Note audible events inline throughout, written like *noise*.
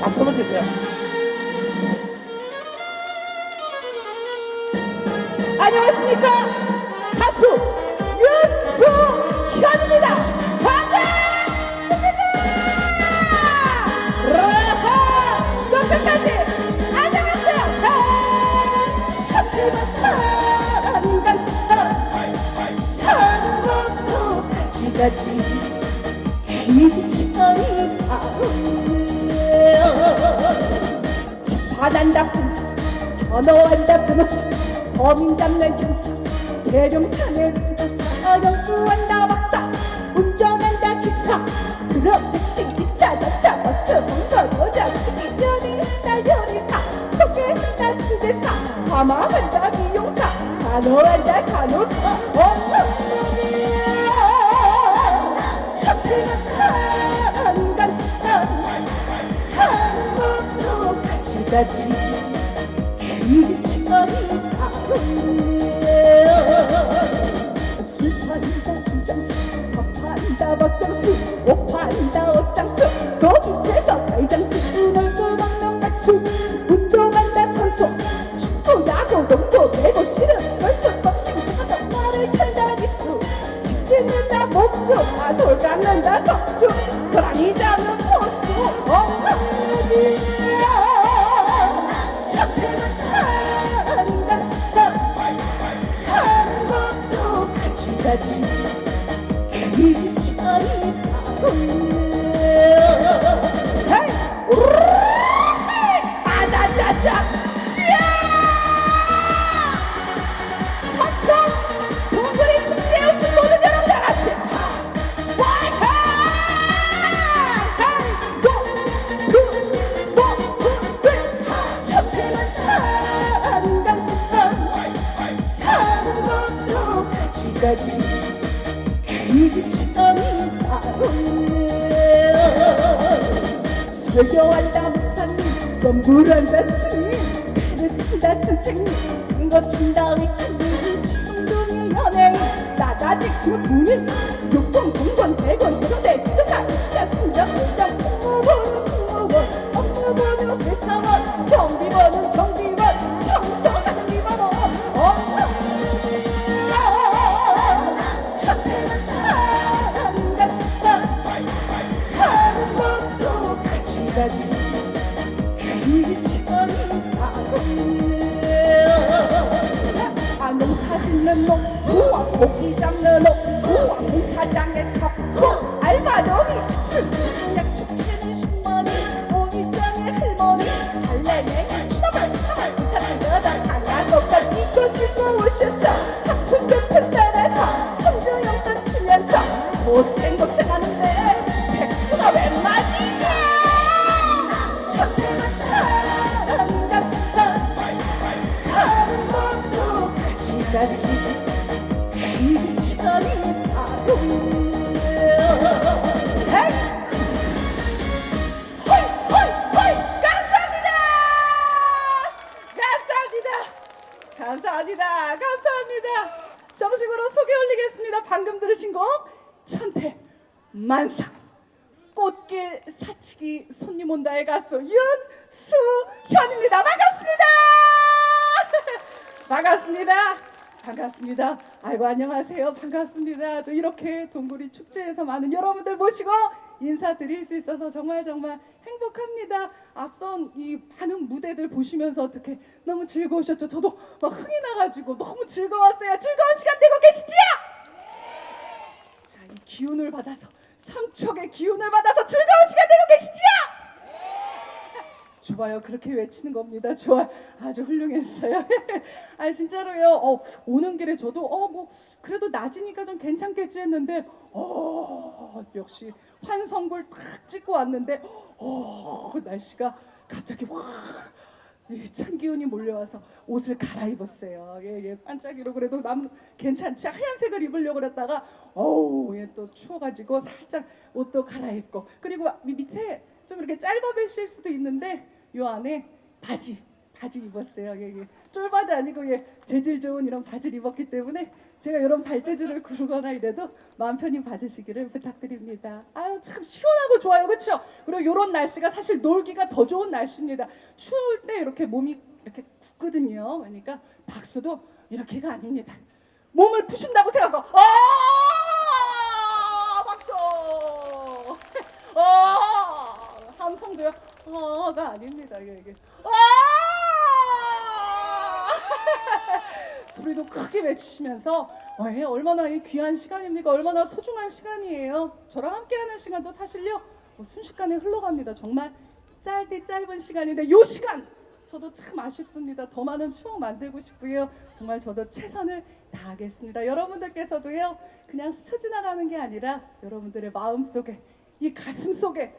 박수 한번 주세요. 안녕하십니까 가수 윤수현입니다. 반갑습니다. 라하 저 끝까지 안녕하세요. 첫째가 산간산 산부터 가지가지 귀천이 아우 바단다 분사 변호한다 변호사 범인 잡는 경사 대령산에 붙이다 사령수한다 박사 운전한다 기사. 트럭 택시 기차 자차 버스 공터 도장치기 연예인다 연예사 소개한다 중개사 가마한다 미용사 간호한다 가 연구한다 스님 가르친다 선생님 고친다 의사님 청동의 연예인 나다지 그 군인 육군 공권 대권 교대 기도사 시자 순정 반갑습니다. 반갑습니다. 아이고 안녕하세요. 반갑습니다. 저 이렇게 동구리 축제에서 많은 여러분들 모시고 인사드릴 수 있어서 정말 정말 행복합니다. 앞선 이 많은 무대들 보시면서 어떻게 너무 즐거우셨죠? 저도 막 흥이 나가지고 너무 즐거웠어요. 즐거운 시간 되고 계시지요? 자, 이 기운을 받아서 삼척의 기운을 받아서 즐거운 시간 되고 계시지요? 좋아요. 그렇게 외치는 겁니다. 좋아. 아주 훌륭했어요. *laughs* 아 진짜로요. 어, 오는 길에 저도 어 뭐 그래도 낮이니까 좀 괜찮겠지 했는데 어 역시 환성굴 탁 찍고 왔는데 어 날씨가 갑자기 와이찬 기운이 몰려와서 옷을 갈아입었어요. 예, 예, 반짝이로 그래도 남 괜찮지 하얀색을 입으려고 그랬다가 어우, 예, 또 추워가지고 살짝 옷도 갈아입고 그리고 미- 밑에 좀 이렇게 짧아 보실 수도 있는데 요 안에 바지 바지 입었어요. 예, 예. 쫄바지 아니고 예, 재질 좋은 이런 바지를 입었기 때문에 제가 이런 발재주를 *laughs* 구르거나 이래도 마음 편히 봐주시기를 부탁드립니다. 아유 참 시원하고 좋아요, 그렇죠? 그리고 이런 날씨가 사실 놀기가 더 좋은 날씨입니다. 추울 때 이렇게 몸이 이렇게 굳거든요. 그러니까 박수도 이렇게가 아닙니다. 몸을 푸신다고 생각하고 아 박수. 아 *laughs* 함성도요. 아가 아닙니다. 이게 이게. 아 *laughs* 소리도 크게 외치시면서 어, 예, 얼마나 이 귀한 시간입니까? 얼마나 소중한 시간이에요. 저랑 함께하는 시간도 사실요 뭐 순식간에 흘러갑니다. 정말 짧디 짧은 시간인데 요 시간 저도 참 아쉽습니다. 더 많은 추억 만들고 싶고요. 정말 저도 최선을 다하겠습니다. 여러분들께서도요 그냥 스쳐 지나가는 게 아니라 여러분들의 마음 속에 이 가슴 속에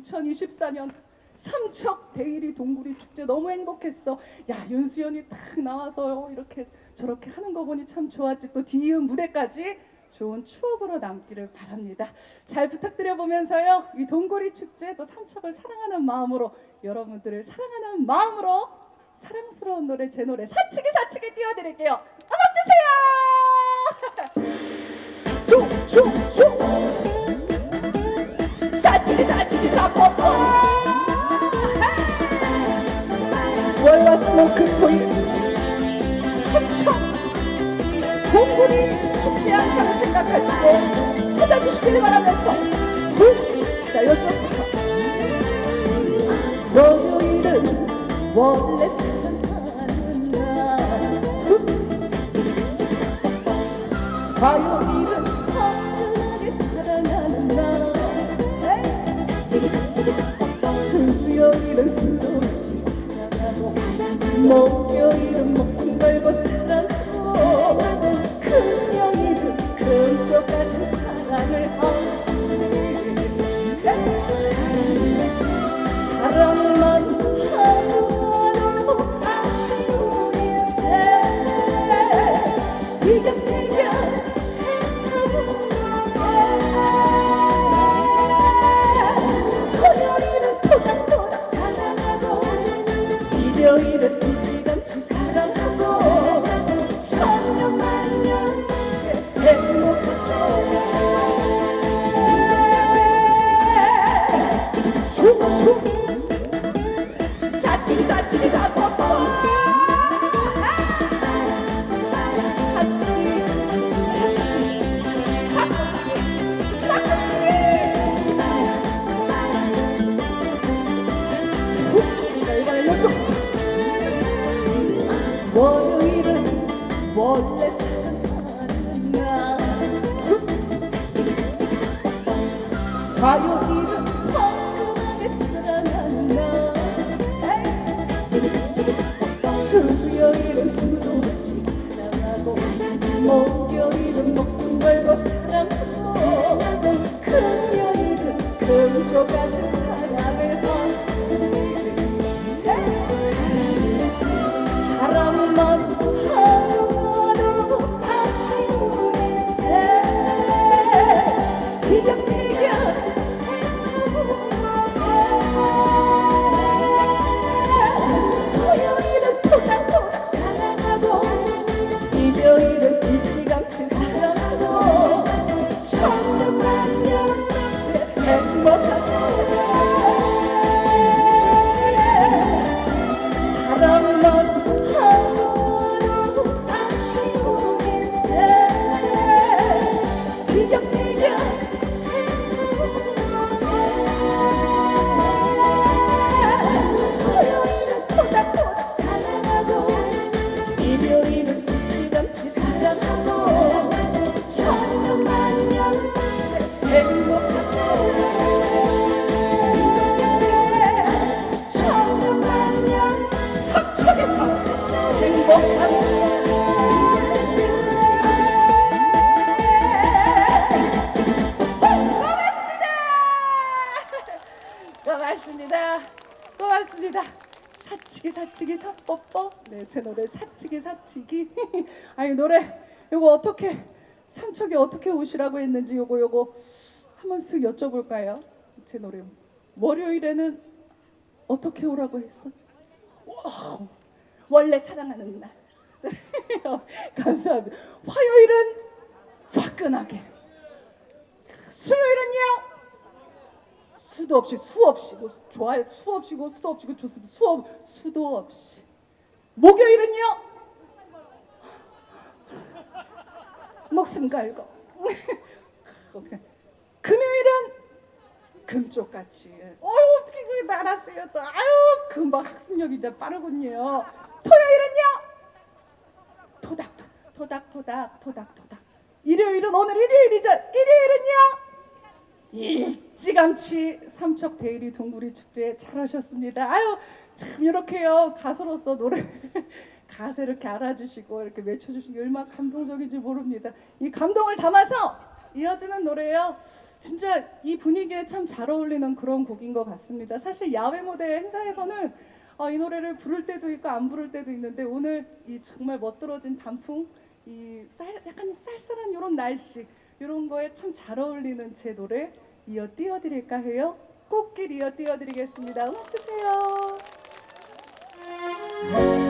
2024년 삼척 데이리 동구리 축제 너무 행복했어. 야 윤수연이 딱 나와서 이렇게 저렇게 하는 거 보니 참 좋았지. 또 뒤이은 무대까지 좋은 추억으로 남기를 바랍니다. 잘 부탁드려 보면서요. 이 동구리 축제 또 삼척을 사랑하는 마음으로 여러분들을 사랑하는 마음으로 사랑스러운 노래 제 노래 사치기 사치기 띄워드릴게요. 음악 주세요. *laughs* 쭉쭉쭉 사포포. 월화수목금 토일 삼척 동굴이 축제 항상 생각하시고 찾아주시길 바라면서. 후! 자 요쪽 월요일은 원래 후! 화요일 수 네, 제 노래 사치기 사치기. *laughs* 아니 노래 요거 어떻게 삼척에 어떻게 오시라고 했는지 요거 요거 한번 쓱 여쭤볼까요? 제 노래 월요일에는 어떻게 오라고 했어? 와, 원래 사랑하는 날. *laughs* 감사합니다. 화요일은 화끈하게. 수요일은요? 수도 없이 수 없이고 좋아요. 수 없이고 수도 없이고 좋습니다. 수 없, 수도 없이. 목요일은요? 목숨. 어떻게? 금요일은 금쪽같이. 어 어떻게 그게 다 알았어요 또. 아유 금방 학습력이 이제 빠르군요. 토요일은요? 토닥 토닥 토닥 토닥 토닥. 일요일은 오늘 일요일이죠. 일요일은요? 일찌감치 삼척 데일리 동구리 축제 잘하셨습니다. 아유 참 이렇게요 가수로서 노래 *laughs* 가사 이렇게 알아주시고 이렇게 외쳐주시는 게 얼마나 감동적인지 모릅니다. 이 감동을 담아서 이어지는 노래요. 진짜 이 분위기에 참 잘 어울리는 그런 곡인 것 같습니다. 사실 야외 무대 행사에서는 어, 이 노래를 부를 때도 있고 안 부를 때도 있는데 오늘 이 정말 멋들어진 단풍, 이 쌀, 약간 쌀쌀한 이런 날씨 이런 거에 참 잘 어울리는 제 노래 이어 띄워드릴까 해요. 꽃길 이어 띄워드리겠습니다. 음악 주세요. 다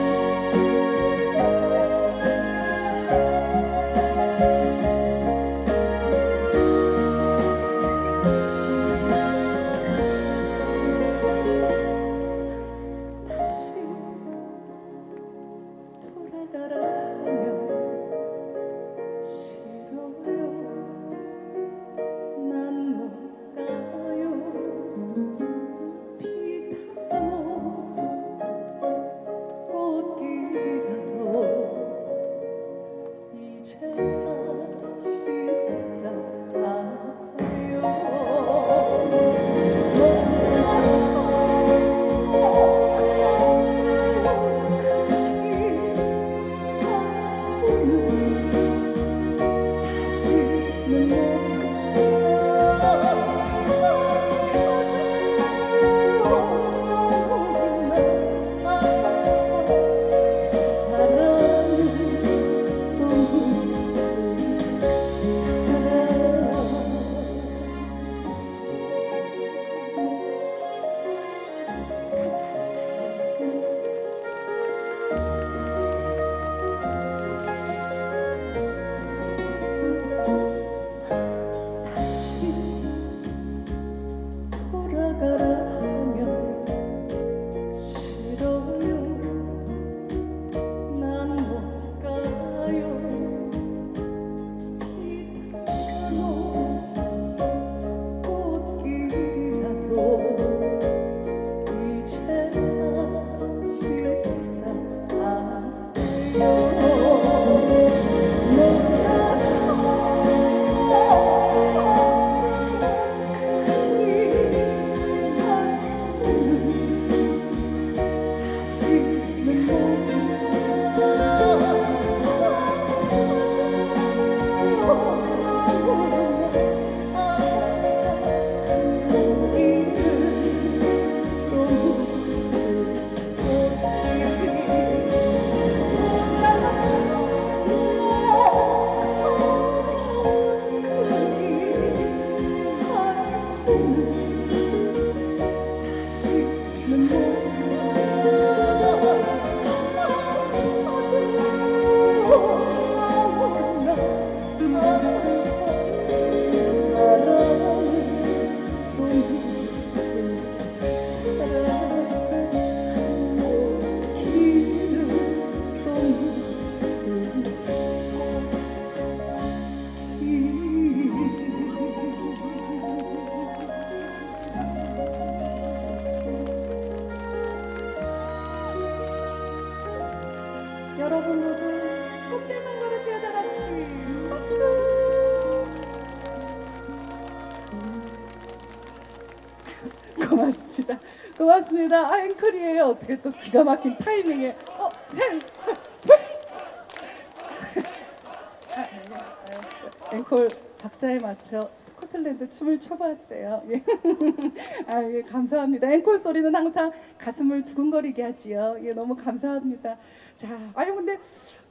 고맙습니다 아 앵콜이에요 어떻게 또 기가 막힌 타이밍에 어 행! *laughs* 앵콜 박자에 맞춰 스코틀랜드 춤을 춰봤어요. 예. *laughs* 아, 예, 감사합니다. 앵콜 소리는 항상 가슴을 두근거리게 하지요. 예, 너무 감사합니다. 자, 아니 근데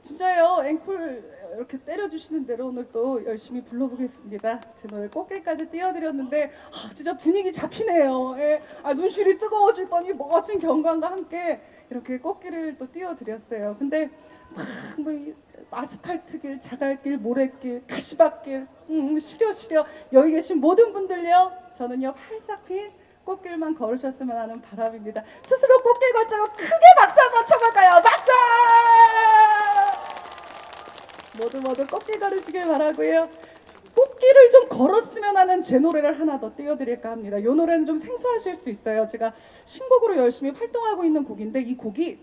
진짜요 앵콜 이렇게 때려주시는 대로 오늘 또 열심히 불러보겠습니다. 제 노래 꽃게까지 띄워드렸는데 아, 진짜 분위기 잡히네요. 예. 아, 눈시울이 뜨거워질 뻔히 멋진 경관과 함께 이렇게 꽃길을 또 띄워드렸어요. 근데 막뭐 아스팔트길, 자갈길, 모래길, 가시밭길, 음, 시려 시려 여기 계신 모든 분들요. 저는요 활짝 핀 꽃길만 걸으셨으면 하는 바람입니다. 스스로 꽃길 걷자고 크게 박수 한번 쳐볼까요? 박수! 모두 모두 꽃길 걸으시길 바라고요. 꽃길을 좀 걸었으면 하는 제 노래를 하나 더 띄워드릴까 합니다. 이 노래는 좀 생소하실 수 있어요. 제가 신곡으로 열심히 활동하고 있는 곡인데 이 곡이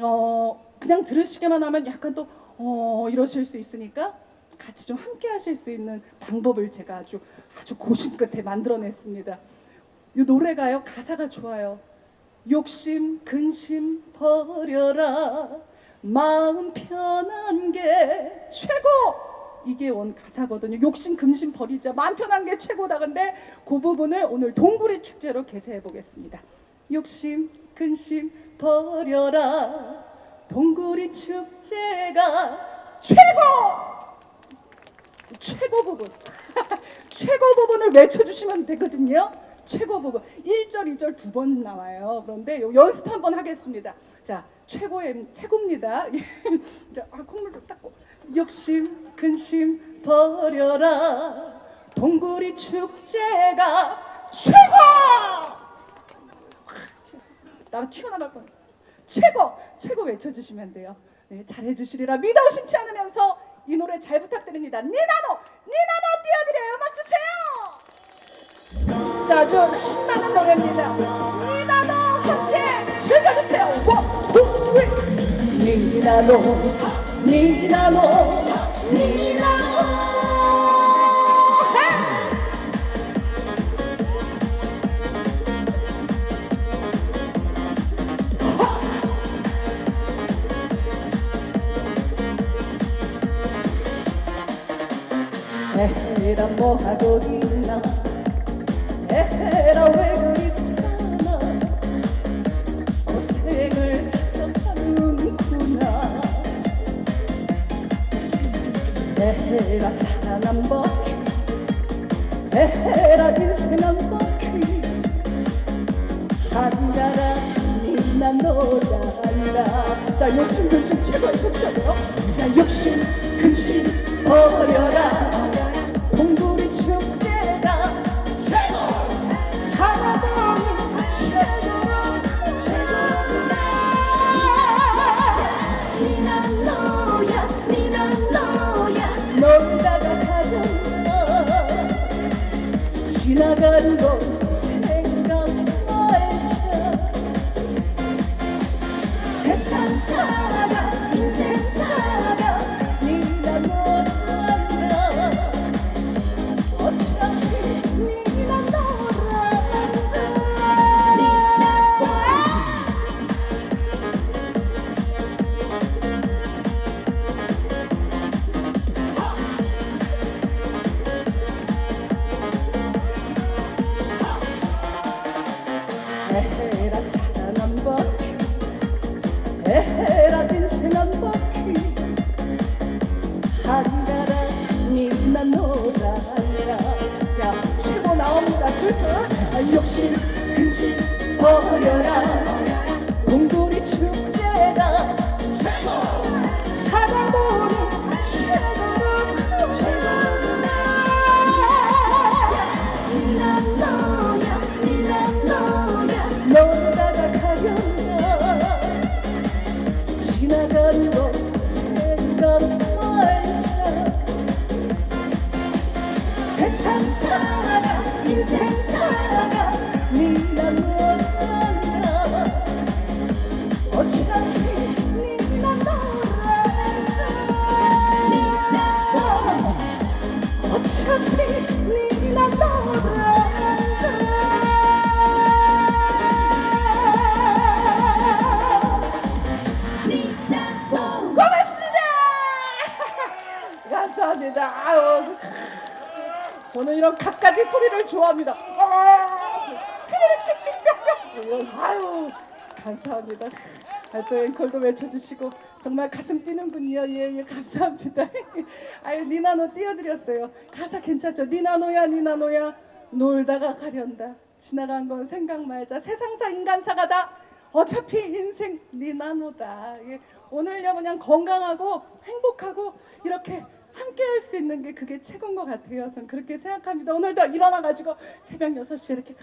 어 그냥 들으시기만 하면 약간 또 어 이러실 수 있으니까 같이 좀 함께 하실 수 있는 방법을 제가 아주 아주 고심 끝에 만들어냈습니다. 이 노래가요 가사가 좋아요. 욕심 근심 버려라 마음 편한 게 최고 이게 원 가사거든요. 욕심 근심 버리자 마음 편한 게 최고다. 근데 그 부분을 오늘 동구리 축제로 개세해 보겠습니다. 욕심 근심 버려라 동구리 축제가 최고 최고 부분 *laughs* 최고 부분을 외쳐주시면 되거든요. 최고 부분 1절, 2절 두 번 나와요. 그런데 요 연습 한번 하겠습니다. 자, 최고의 최고입니다. *laughs* 자, 아, 콧물도 닦고 욕심, 근심 버려라. 동구리 축제가 최고! 나도 튀어나갈 뻔했어. 최고, 최고 외쳐주시면 돼요. 네, 잘해주시리라 믿어 의심치 않으면서 이 노래 잘 부탁드립니다. 니나노, 니나노 띄워드려요. 음악 주세요. 자, 아주 신나는 노래입니다. 니나노 함께 즐겨주세요. 니나노, 니나노, 니나노. 헤! 에헤라 뭐하고 있나 에헤라 사랑 한 바퀴 에헤라 인생 한 바퀴 한가라 니나 노란다. 자 욕심 근심 최고하셨잖아요 자 욕심 근심 버려라 아, 욕심 근심 버려라 좋아합니다. 아, 피리릭 틱틱 뿅뿅. 이런, 아유, 감사합니다. 아, 또 앵콜도 외쳐주시고 정말 가슴 뛰는군요. 예, 예, 감사합니다. *laughs* 아유, 니나노 띄워드렸어요. 가사 괜찮죠? 니나노야, 니나노야. 놀다가 가련다. 지나간 건 생각 말자. 세상사 인간사가다. 어차피 인생 네 나노다. 예, 오늘요 그냥 건강하고 행복하고 이렇게 함께 할 수 있는 게 그게 최고인 것 같아요. 전 그렇게 생각합니다. 오늘도 일어나가지고 새벽 6시에 이렇게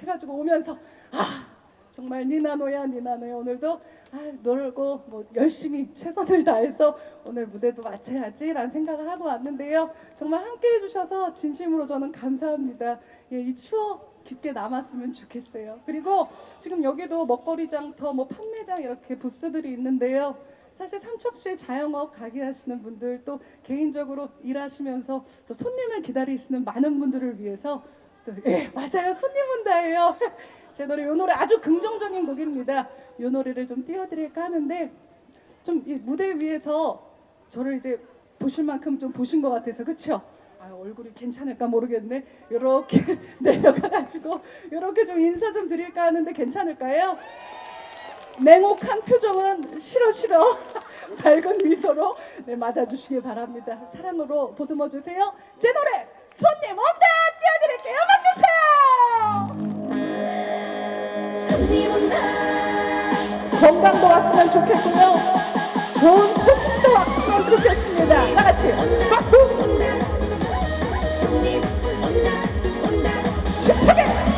해가지고 오면서 아 정말 니나노야 니나노야 오늘도 아, 놀고 뭐 열심히 최선을 다해서 오늘 무대도 마쳐야지라는 생각을 하고 왔는데요. 정말 함께 해주셔서 진심으로 저는 감사합니다. 예, 이 추억 깊게 남았으면 좋겠어요. 그리고 지금 여기도 먹거리 장터, 뭐 판매장 이렇게 부스들이 있는데요. 사실 삼척시에 자영업 가게 하시는 분들 또 개인적으로 일하시면서 또 손님을 기다리시는 많은 분들을 위해서 또 예, 맞아요. 손님은 다예요. *laughs* 제 노래 이 노래 아주 긍정적인 곡입니다. 이 노래를 좀 띄워드릴까 하는데 좀 이 무대 위에서 저를 이제 보실 만큼 좀 보신 것 같아서 그렇죠? 아, 얼굴이 괜찮을까 모르겠네. 이렇게 *laughs* 내려가가지고 이렇게 좀 인사 좀 드릴까 하는데 괜찮을까요? 냉혹한 표정은 싫어 싫어 *laughs* 밝은 미소로 네, 맞아주시길 바랍니다. 사랑으로 보듬어 주세요. 제 노래 손님 온다 띄워드릴게요. 막주세요. 손님 온다 건강도 왔으면 좋겠고요. 좋은 소식도 왔으면 좋겠습니다. 다 같이 박수. 손님 온다 온다 힘차게. 손님 온다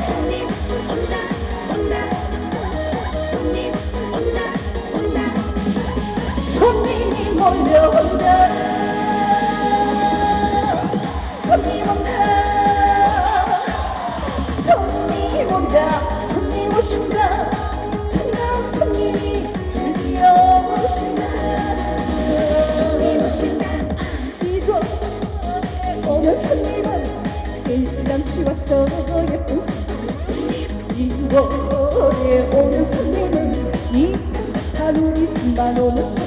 왔어 예쁜 손님 이곳에 오는 손님은 이쁜 우리 집만 오는 손님